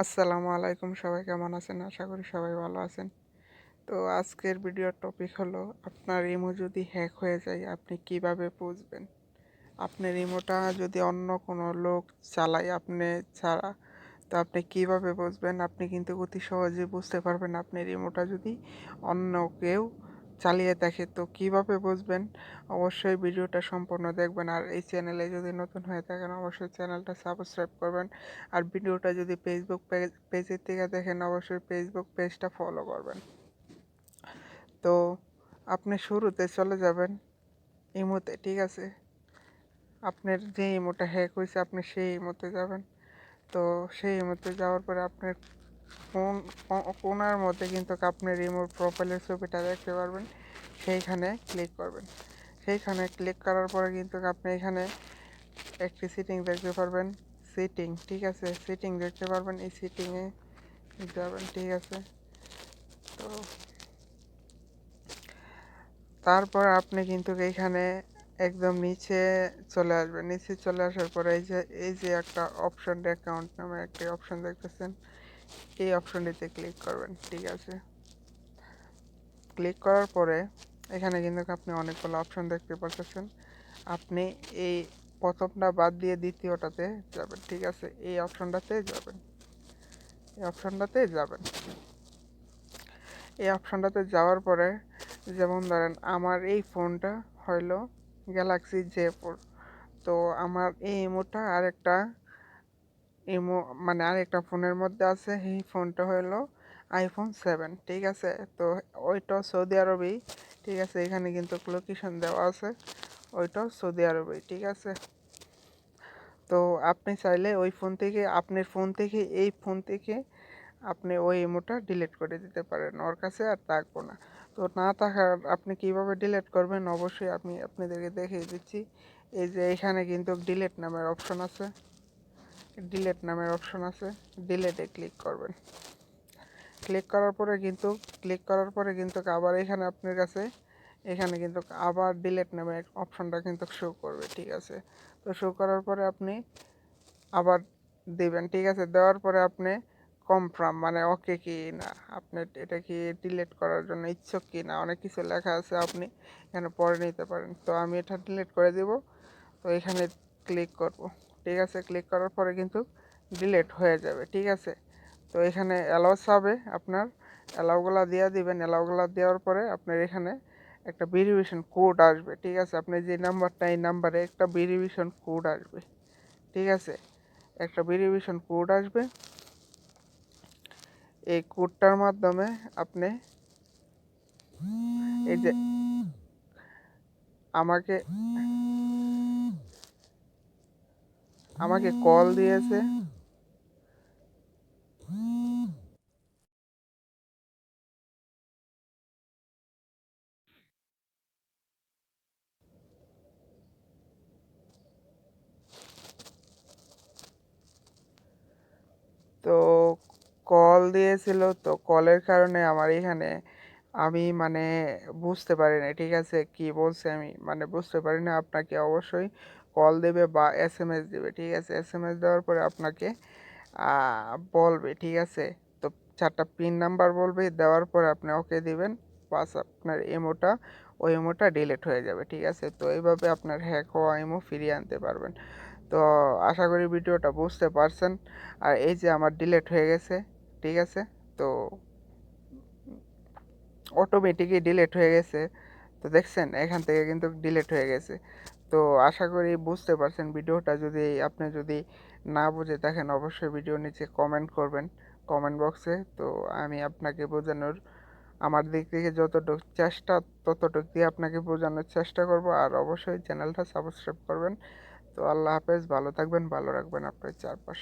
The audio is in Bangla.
আসসালামু আলাইকুম, সবাই কেমন আছেন? আশা করি সবাই ভালো আছেন। তো আজকের ভিডিওর টপিক হলো, আপনার ইমো যদি হ্যাক হয়ে যায়, আপনি কীভাবে বুঝবেন? আপনার ইমোটা যদি অন্য কোনো লোক চালায়, আপনি ছাড়া, তো আপনি কীভাবে বুঝবেন? আপনি কিন্তু অতি সহজে বুঝতে পারবেন আপনার ইমোটা যদি অন্য কেউ চালিয়ে দেখে। তো কীভাবে বুঝবেন? অবশ্যই ভিডিওটা সম্পূর্ণ দেখবেন। আর এই চ্যানেলে যদি নতুন হয়ে থাকেন, অবশ্যই চ্যানেলটা সাবস্ক্রাইব করবেন। আর ভিডিওটা যদি ফেসবুক পেজ পেজের থেকে দেখেন, অবশ্যই ফেসবুক পেজটা ফলো করবেন। তো আপনি শুরুতে চলে যাবেন ইমোতে, ঠিক আছে? আপনার যে ইমোটা হ্যাক হয়েছে, আপনি সেই ইমোতে যাবেন। তো সেই ইমোতে যাওয়ার পরে আপনার কোন কোনার মধ্যে কিন্তু আপনি রিমোট প্রোফাইলের ছবিটা দেখতে পারবেন। সেইখানে ক্লিক করবেন। সেইখানে ক্লিক করার পরে কিন্তু আপনি এখানে একটি সিটিং দেখতে পারবেন। সিটিং ঠিক আছে? সিটিং দেখতে পারবেন। এই সিটিংয়ে যাবেন ঠিক আছে? তো তারপর আপনি কিন্তু এইখানে একদম নিচে চলে আসবেন। নিচে চলে আসার পরে এই যে এই যে একটা অপশন অ্যাকাউন্ট নামে একটি অপশন দেখতেছেন। এই অপশনটিতে ক্লিক করবেন, ঠিক আছে? ক্লিক করার পরে এখানে কিন্তু আপনি অনেকগুলো অপশন দেখতে পাচ্ছেন আপনি এই প্রথমটা বাদ দিয়ে দ্বিতীয়টাতে যাবেন, ঠিক আছে? এই অপশনটাতে যাবেন। এই অপশনটাতে যাবেন। এই অপশনটাতে যাওয়ার পরে যেমন ধরেন আমার এই ফোনটা হইল গ্যালাক্সি জে ফোর তো আমার এই ইমোটা আরেকটা ইমো মানে আরেকটা ফোনের মধ্যে আছে এই ফোনটা হলো আইফোন সেভেন ঠিক আছে? তো ওইটাও সৌদি আরবেই ঠিক আছে? এখানে কিন্তু লোকেশন দেওয়া আছে ওইটাও সৌদি আরবেই ঠিক আছে? তো আপনি চাইলে ওই ফোন থেকে, আপনার ফোন থেকে, এই ফোন থেকে আপনি ওই ইমোটা ডিলিট করে দিতে পারেন, ওর কাছে আর থাকব না। তো না থাকার আপনি কীভাবে ডিলিট করবেন? অবশ্যই আমি আপনাদেরকে দেখিয়ে দিচ্ছি। এই যে এখানে কিন্তু ডিলিট নামের অপশন আছে। ডিলেট নামের অপশন আছে ডিলেটে ক্লিক করবেন। ক্লিক করার পরে কিন্তু ক্লিক করার পরে কিন্তু আবার এখানে আপনার কাছে, এখানে কিন্তু আবার ডিলেট নামে অপশনটা কিন্তু শো করবে, ঠিক আছে? তো শো করার পরে আপনি আবার দিবেন, ঠিক আছে? দেওয়ার পরে আপনি কনফার্ম মানে ওকে কি না? আপনি এটা কি ডিলেট করার জন্য ইচ্ছুক কি না? অনেক কিছু লেখা আছে, আপনি এখানে পরে নিতে পারেন। তো আমি এটা ডিলিট করে দিব, তো এখানে ক্লিক করব। ঠিক আছে ক্লিক করার পরে কিন্তু ডিলিট হয়ে যাবে, ঠিক আছে? তো এখানে অ্যালাউস হবে আপনার অ্যালাউগুলা দিয়ে দিবেন অ্যালাউগুলা দেওয়ার পরে আপনার এখানে একটা ভেরিফিকেশন কোড আসবে, ঠিক আছে? আপনি যে নাম্বারটা, এই নাম্বারে একটা ভেরিফিকেশন কোড আসবে, ঠিক আছে? একটা ভেরিফিকেশন কোড আসবে, এই কোডটার মাধ্যমে আপনি এই যে আমাকে আমাকে কল দিয়েছে। তো কল দিয়েছিল, তো কলের কারণে আমার এখানে আমি মানে বুঝতে পারি না ঠিক আছে? কি বলছে আমি? মানে বুঝতে পারি না আপনাকে অবশ্যই। কল দেবে বা এস এম এস দেবে, ঠিক আছে? এস এম এস দেওয়ার পরে আপনাকে বলবে, ঠিক আছে? তো চারটা পিন নাম্বার বলবে, দেওয়ার পরে আপনি ওকে দিবেন, বাস আপনার এমোটা ওই এমোটা ডিলিট হয়ে যাবে, ঠিক আছে? তো এইভাবে আপনার হ্যাক হওয়া এমো ফিরিয়ে আনতে পারবেন। তো আশা করি ভিডিওটা বুঝতে পারছেন। আর এই যে আমার ডিলেট হয়ে গেছে, ঠিক আছে? তো অটোমেটিকই ডিলেট হয়ে গেছে। তো দেখছেন, এখান থেকে কিন্তু ডিলেট হয়ে গেছে। তো আশা করি বুঝতে পারছেন ভিডিওটা। যদি আপনি যদি না বুঝে থাকেন, অবশ্যই ভিডিও নিচে কমেন্ট করবেন কমেন্ট বক্সে তো আমি আপনাকে বোঝানোর, আমার দিক থেকে যতটুক চেষ্টা, ততটুক দিয়ে আপনাকে বোঝানোর চেষ্টা করব। আর অবশ্যই চ্যানেলটা সাবস্ক্রাইব করবেন। তো আল্লাহ হাফেজ, ভালো থাকবেন, ভালো রাখবেন আপনার চারপাশ।